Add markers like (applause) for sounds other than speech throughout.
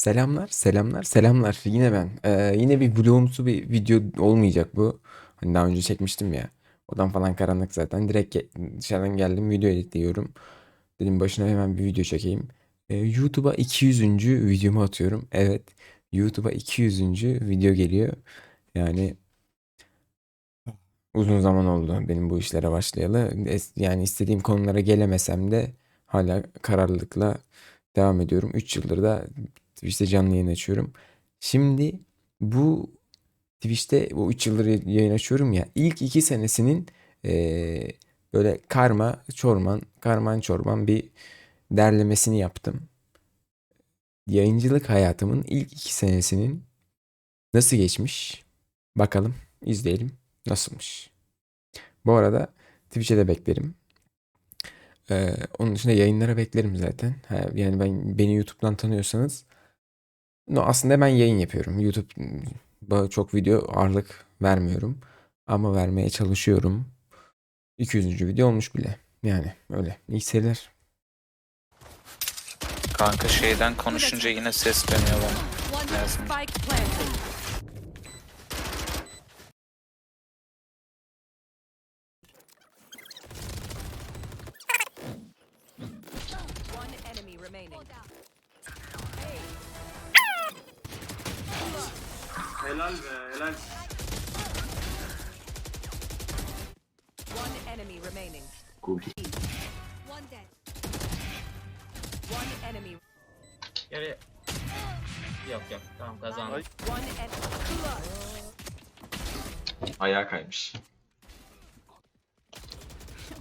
Selamlar, selamlar, selamlar. Yine ben. Ee, yine bir vlogumsu bir video olmayacak bu. Hani daha önce çekmiştim ya. Odam falan karanlık zaten. Direkt dışarıdan geldim video editliyorum. Dedim başına hemen bir video çekeyim. Ee, YouTube'a 200. videomu atıyorum. Evet. YouTube'a 200. video geliyor. Yani uzun zaman oldu benim bu işlere başlayalı. Yani istediğim konulara gelemesem de hala kararlılıkla devam ediyorum. 3 yıldır da Twitch'te canlı yayın açıyorum. Şimdi bu Twitch'te bu 3 yıldır yayın açıyorum ya. ilk 2 senesinin eee, böyle karma çorman, karman çorman bir derlemesini yaptım. Yayıncılık hayatımın ilk 2 senesinin nasıl geçmiş? Bakalım, izleyelim. Nasılmış? Bu arada Twitch'e de beklerim. Ee, onun dışında yayınlara beklerim zaten. Yani ben beni YouTube'dan tanıyorsanız no, aslında ben yayın yapıyorum. YouTube'a çok video ağırlık vermiyorum. Ama vermeye çalışıyorum. 200. video olmuş bile. Yani öyle. İyi seyirler. Kanka şeyden konuşunca yine ses dönüyor bana. Lazım. Helal be helal. One enemy remaining. Cool. One dead. One enemy. Geri... Yok yok tamam kazandık. One enemy. Ayağa kaymış.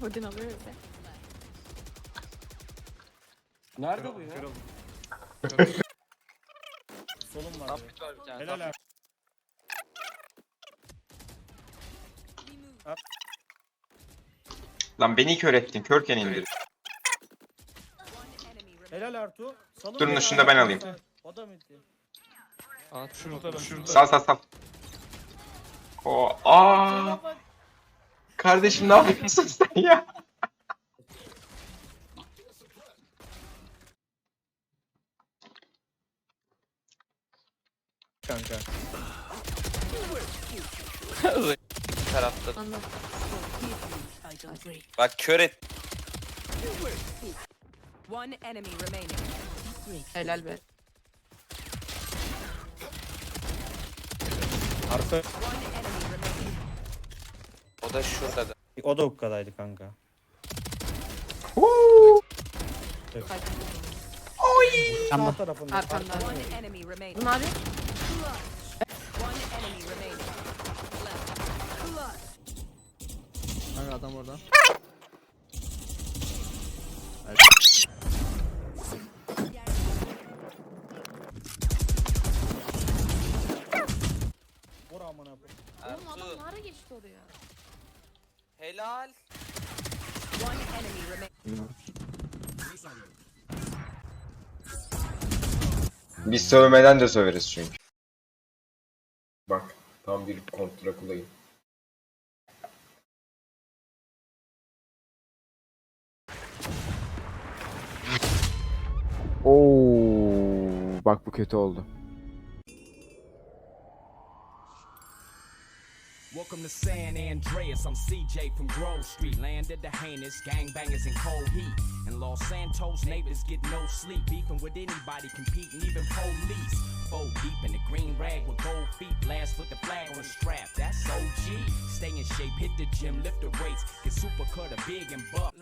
(laughs) Odin alıyor bize. Nerede bu ya? (laughs) Solum var. Helal abi. Lan beni kör ettin. Körken indir. Helal Artu. Salın Durun, beni şunu da abi. ben alayım. O da mıydı? At şurada şurada. Sal sal sal. O aa kardeşim ne yapıyorsun (laughs) sen ya? Kanka. (laughs) tarafta. Anladım. Bak kör et. One enemy remaining. Helal be. Arka. O da şurada da. O da hukkadaydı kanka. Sağ tarafında. Arkamda. One enemy remaining. Bunun abi. Adam orada. Vur amına. Oğlum adam nara geçti oraya. Helal. One enemy remaining. Biz sövmeden de söveriz çünkü. Bak tam bir kontra kulayım. Oo, bak bu kötü oldu. Welcome to San Andreas. I'm CJ from Grove Street. Landed the heinous gangbangers in cold heat. In Los Santos, neighbors get no sleep. Beefing with anybody, competing, even police. Fold deep in the green rag with gold feet. With the flag on the strap. That's OG. Stay in shape, hit the gym, lift the weights. Get super cut, a big and buff.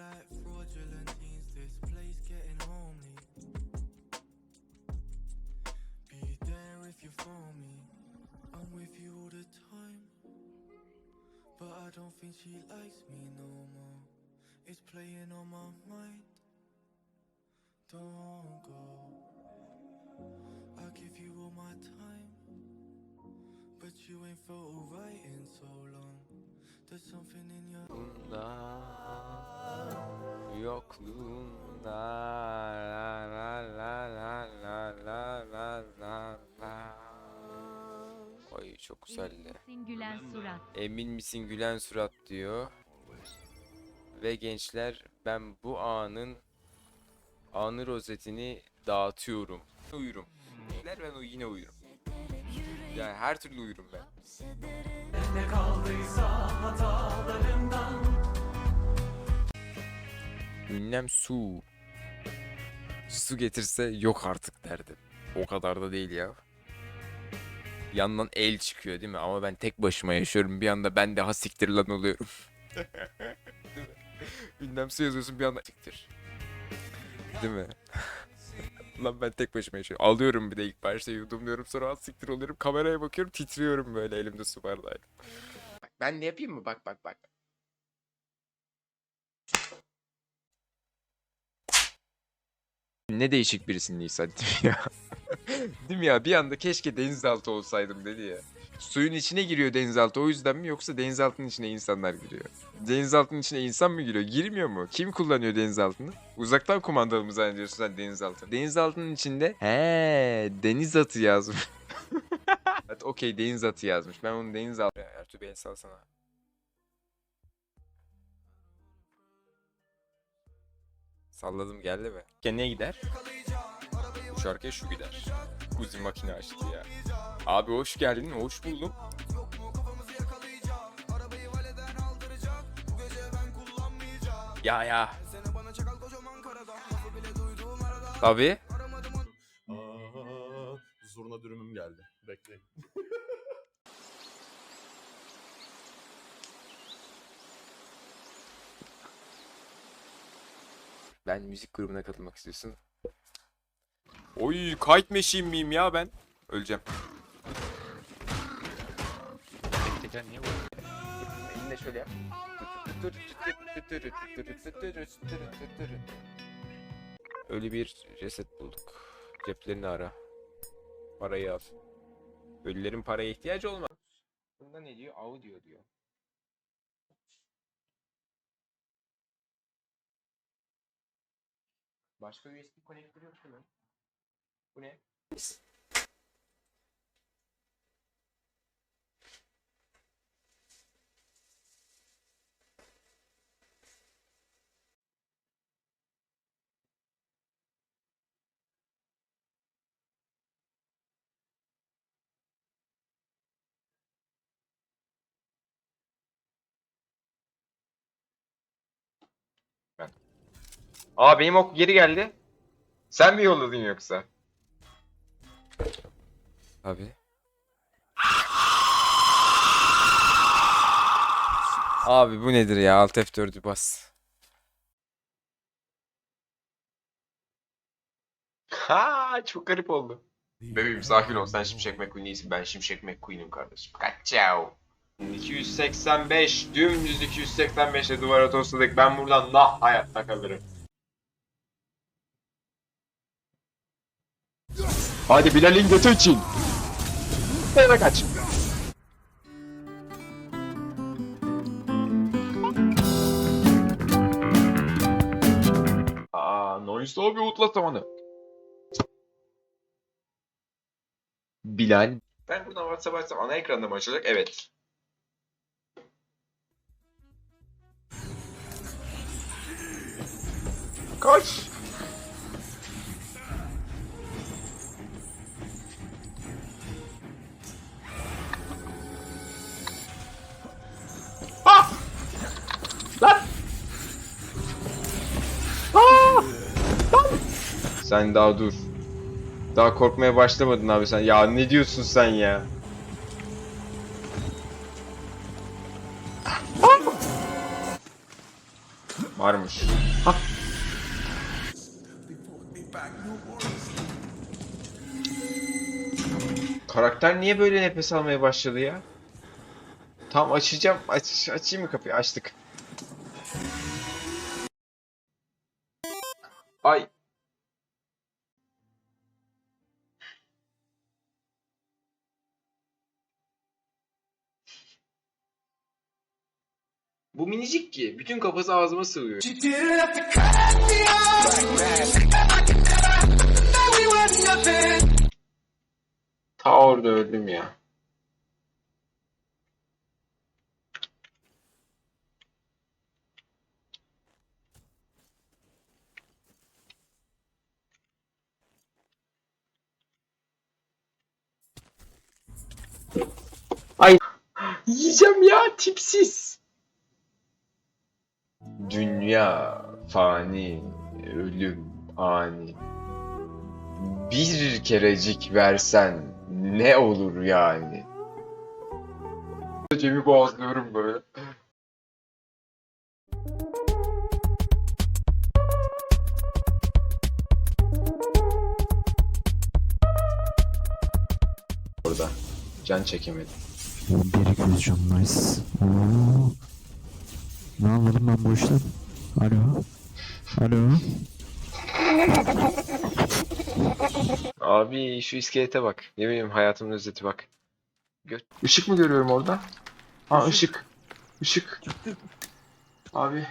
I don't think she likes me no more. It's playing on my mind. Don't go. I give you all my time. But you ain't felt alright in so long. There's something in your Yokluğundan çok güzeldi. Gülen surat. Emin misin gülen surat diyor. Ve gençler ben bu anın anı rozetini dağıtıyorum. Uyurum. Gençler ben yine uyurum. Yani her türlü uyurum ben. Ünlem su. Su getirse yok artık derdim. O kadar da değil ya. Yandan el çıkıyor değil mi? Ama ben tek başıma yaşıyorum. Bir anda ben de ha siktir lan oluyorum. (laughs) değil mi? Yazıyorsun bir anda siktir. Değil mi? (laughs) lan ben tek başıma yaşıyorum. Alıyorum bir de ilk başta yudumluyorum sonra ha siktir oluyorum. Kameraya bakıyorum titriyorum böyle elimde su bardağıyla. Bak ben de yapayım mı? Bak bak bak. Ne değişik birisin Nisa değil mi ya? (laughs) değil mi ya? Bir anda keşke denizaltı olsaydım dedi ya. Suyun içine giriyor denizaltı o yüzden mi yoksa denizaltının içine insanlar giriyor? Denizaltının içine insan mı giriyor? Girmiyor mu? Kim kullanıyor denizaltını? Uzaktan kumandalı mı zannediyorsun sen denizaltı? Denizaltının içinde he deniz atı yazmış. (laughs) okey deniz atı yazmış. Ben onu denizaltı... Ya, Ertuğ Bey salsana. Salladım geldi mi? Kendine gider. Bu şarkıya şu gider. Uzi makine açtı ya. Abi hoş geldin, hoş buldum. Ya ya. Tabii. Zurna dürümüm geldi. Bekleyin. (laughs) Ben müzik grubuna katılmak istiyorsun. Oy kayıt meşin miyim ya ben? Öleceğim. Tek teker niye bu? Elinle şöyle yap. Öyle bir ceset bulduk. Ceplerini ara. Parayı al. Ölülerin paraya ihtiyacı olmaz. Bunda ne diyor? Audio diyor. Başka USB konektörü yok mu? Bu ne? Aa benim ok geri geldi. Sen mi yolladın yoksa? Abi. Abi bu nedir ya? Alt F4'ü bas. Ha çok garip oldu. Bebeğim sakin ol sen Şimşek McQueen değilsin ben Şimşek McQueen'im kardeşim. Kaçao. 285 dümdüz 285 ile duvara tosladık. Ben buradan nah hayatta kalırım. Hadi Bilal'in götü için. Nereye kaç? Aa, Noise abi utlatamadı. Bilal. Ben buradan WhatsApp açsam ana ekranda mı açılacak? Evet. Kaç. Sen daha dur. Daha korkmaya başlamadın abi sen. Ya ne diyorsun sen ya? Varmış. Hah. Karakter niye böyle nefes almaya başladı ya? Tam açacağım. Aç, açayım mı kapıyı? Açtık. Bu minicik ki. Bütün kafası ağzıma sığıyor. Ta orada öldüm ya. Ay yiyeceğim ya tipsiz. Dünya fani, ölüm ani. Bir kerecik versen ne olur yani? Cem'i boğazlıyorum böyle. Orada. Can çekemedim. Geri göz can nice. Oo. Ne anladım ben bu işten? Alo. Alo. Abi şu iskelete bak. Ne bileyim hayatımın özeti bak. Gö Işık mı görüyorum orada? Ha ışık. Işık. Abi.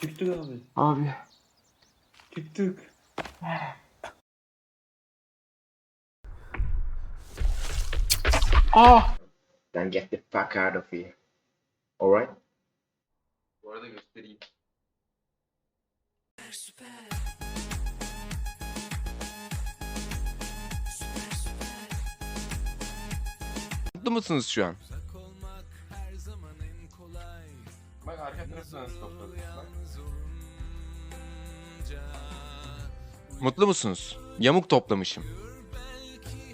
Çıktık abi. Abi. Çıktık. Ah! Then get the fuck out of here. Alright? Arada göstereyim. Mutlu musunuz şu an? Bak arka tarafı nasıl topladık. Mutlu musunuz? Yamuk toplamışım.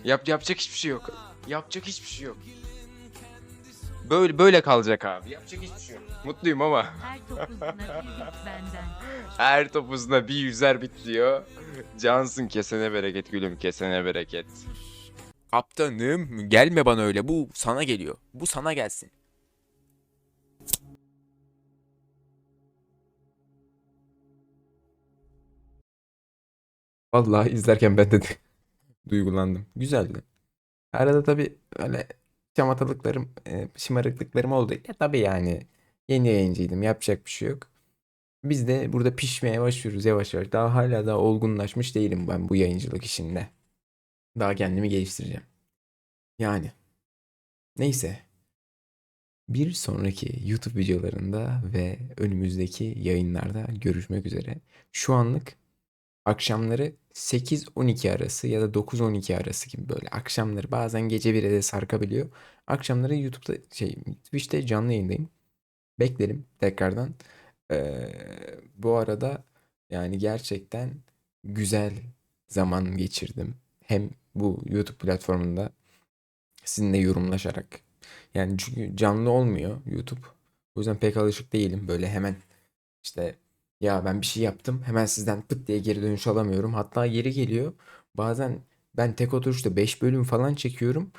Yap yapacak hiçbir şey yok. Yapacak hiçbir şey yok. Böyle böyle kalacak abi. Yapacak hiçbir şey yok. Mutluyum ama. Her topuzuna bir bit benden. Her topuzuna bir yüzer bit diyor. Cansın kesene bereket gülüm kesene bereket. Kaptanım gelme bana öyle bu sana geliyor. Bu sana gelsin. Vallahi izlerken ben de (laughs) duygulandım. Güzeldi. Arada tabii öyle şamatalıklarım, e, şımarıklıklarım oldu. Ya tabii yani yeni yayıncıydım. Yapacak bir şey yok. Biz de burada pişmeye başlıyoruz yavaş yavaş. Daha hala daha olgunlaşmış değilim ben bu yayıncılık işinde. Daha kendimi geliştireceğim. Yani. Neyse. Bir sonraki YouTube videolarında ve önümüzdeki yayınlarda görüşmek üzere. Şu anlık akşamları 8-12 arası ya da 9-12 arası gibi böyle akşamları bazen gece 1'e de sarkabiliyor. Akşamları YouTube'da şey Twitch'te canlı yayındayım. Beklerim tekrardan. Ee, bu arada yani gerçekten güzel zaman geçirdim. Hem bu YouTube platformunda sizinle yorumlaşarak. Yani çünkü canlı olmuyor YouTube. O yüzden pek alışık değilim. Böyle hemen işte ya ben bir şey yaptım. Hemen sizden tık diye geri dönüş alamıyorum. Hatta yeri geliyor. Bazen ben tek oturuşta 5 bölüm falan çekiyorum.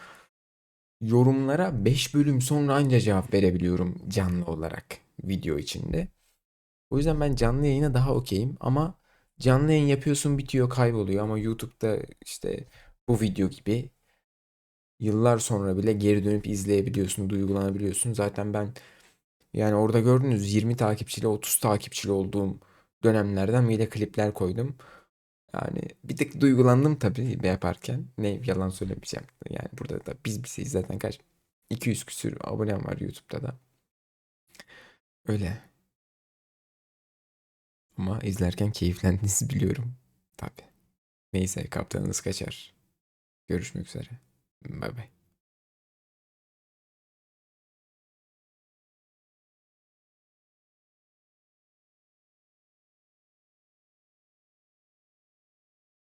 Yorumlara 5 bölüm sonra anca cevap verebiliyorum canlı olarak video içinde. O yüzden ben canlı yayına daha okeyim ama canlı yayın yapıyorsun bitiyor kayboluyor ama YouTube'da işte bu video gibi yıllar sonra bile geri dönüp izleyebiliyorsun, duygulanabiliyorsun. Zaten ben yani orada gördünüz 20 takipçili 30 takipçili olduğum dönemlerden bir de klipler koydum. Yani bir tık duygulandım tabii yaparken. Ne yalan söylemeyeceğim. Yani burada da biz bizeyiz zaten kaç 200 küsür abonem var YouTube'da da. Öyle. Ama izlerken keyiflendiğinizi (laughs) biliyorum. Tabii. Neyse kaptanınız kaçar. Görüşmek üzere. Bay bay.